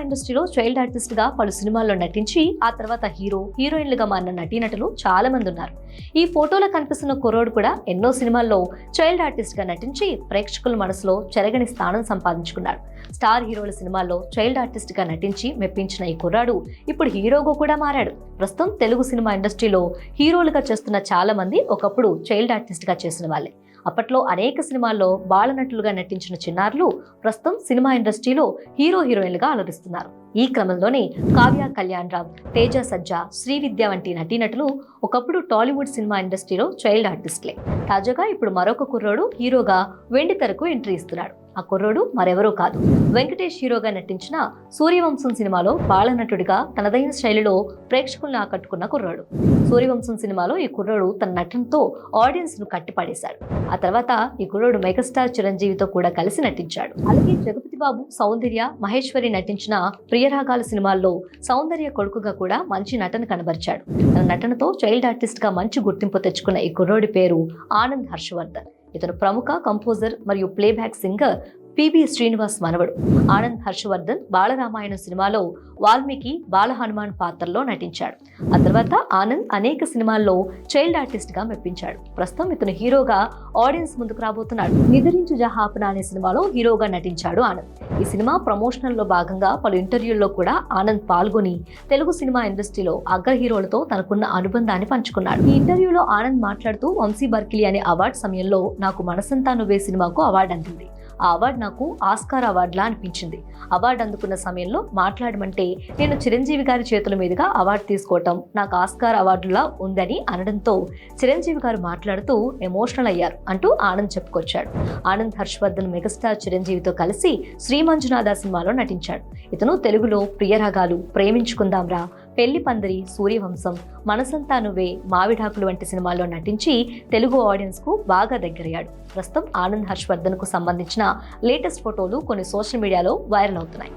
ఇండస్ట్రీలో చైల్డ్ ఆర్టిస్ట్గా పలు సినిమాల్లో నటించి ఆ తర్వాత హీరో హీరోయిన్లుగా మారిన నటీనటులు చాలా మంది ఉన్నారు. ఈ ఫోటోలో కనిపిస్తున్న కుర్రోడు కూడా ఎన్నో సినిమాల్లో చైల్డ్ ఆర్టిస్ట్గా నటించి ప్రేక్షకుల మనసులో చెరగని స్థానం సంపాదించుకున్నాడు. స్టార్ హీరోల సినిమాల్లో చైల్డ్ ఆర్టిస్ట్గా నటించి మెప్పించిన ఈ కుర్రాడు ఇప్పుడు హీరోగా కూడా మారాడు. ప్రస్తుతం తెలుగు సినిమా ఇండస్ట్రీలో హీరోలుగా చేస్తున్న చాలా మంది ఒకప్పుడు చైల్డ్ ఆర్టిస్ట్గా చేసిన వాళ్ళే. అప్పట్లో అనేక సినిమాల్లో బాలనటులుగా నటించిన చిన్నారులు ప్రస్తుతం సినిమా ఇండస్ట్రీలో హీరో హీరోయిన్లుగా అలరిస్తున్నారు. ఈ క్రమంలోనే కావ్య కళ్యాణ్ రామ్ తేజ సజ్జా శ్రీవిద్య వంటి నటీనటులు ఒకప్పుడు టాలీవుడ్ సినిమా ఇండస్ట్రీలో చైల్డ్ ఆర్టిస్ట్లే. తాజాగా ఇప్పుడు మరొక కుర్రోడు హీరోగా వెండితెరకు ఎంట్రీ ఇస్తున్నాడు. ఆ కుర్రోడు మరెవరో కాదు. వెంకటేష్ హీరోగా నటించిన సూర్యవంశం సినిమాలో బాలనటుడిగా తనదైన శైలిలో ప్రేక్షకుల్ని ఆకట్టుకున్న కుర్రాడు. సూర్యవంశం సినిమాలో ఈ కుర్రాడు తన నటనతో ఆడియన్స్ను కట్టిపడేశాడు. ఆ తర్వాత ఈ కుర్రాడు మెగాస్టార్ చిరంజీవితో కూడా కలిసి నటించాడు. అలాగే జగపతి బాబు సౌందర్య మహేశ్వరి నటించిన ప్రియరాగాల సినిమాల్లో సౌందర్య కొడుకుగా కూడా మంచి నటన కనబరిచాడు. తన నటనతో చైల్డ్ ఆర్టిస్ట్గా మంచి గుర్తింపు తెచ్చుకున్న ఈ కుర్రోడి పేరు ఆనంద్ హర్షవర్ధన్. ఇతను ప్రముఖ కంపోజర్ మరియు ప్లేబ్యాక్ సింగర్ పిబి శ్రీనివాస్ మనవడు. ఆనంద్ హర్షవర్ధన్ బాలరామాయణం సినిమాలో వాల్మీకి బాల హనుమాన్ పాత్రలో నటించాడు. ఆ తర్వాత ఆనంద్ అనేక సినిమాల్లో చైల్డ్ ఆర్టిస్ట్గా మెప్పించాడు. ప్రస్తుతం ఇతను హీరోగా ఆడియన్స్ ముందుకు రాబోతున్నాడు. నిద్రించు జహాపన అనే సినిమాలో హీరోగా నటించాడు ఆనంద్. ఈ సినిమా ప్రమోషనల్లో భాగంగా పలు ఇంటర్వ్యూల్లో కూడా ఆనంద్ పాల్గొని తెలుగు సినిమా ఇండస్ట్రీలో అగ్ర హీరోలతో తనకున్న అనుబంధాన్ని పంచుకున్నాడు. ఈ ఇంటర్వ్యూలో ఆనంద్ మాట్లాడుతూ వంశీ బర్కిలీ అనే అవార్డు సమయంలో నాకు మనసంతా నువ్వే సినిమాకు అవార్డు అందింది. ఆ అవార్డు నాకు ఆస్కార్ అవార్డులా అనిపించింది. అవార్డు అందుకున్న సమయంలో మాట్లాడమంటే నేను చిరంజీవి గారి చేతుల మీదుగా అవార్డు తీసుకోవటం నాకు ఆస్కార్ అవార్డులా ఉందని అనడంతో చిరంజీవి గారు మాట్లాడుతూ ఎమోషనల్ అయ్యారు అంటూ ఆనంద్ చెప్పుకొచ్చాడు. ఆనంద్ హర్షవర్ధన్ మెగాస్టార్ చిరంజీవితో కలిసి శ్రీ మంజునాథ సినిమాలో నటించాడు. ఇతను తెలుగులో ప్రియరాగాలు ప్రేమించుకుందాంరా పెళ్ళి పందిరి సూర్యవంశం మనసంతా నువ్వే మావిడాకులు వంటి సినిమాల్లో నటించి తెలుగు ఆడియన్స్కు బాగా దగ్గరయ్యాడు. ప్రస్తుతం ఆనంద్ హర్షవర్ధన్కు సంబంధించిన లేటెస్ట్ ఫోటోలు కొన్ని సోషల్ మీడియాలో వైరల్ అవుతున్నాయి.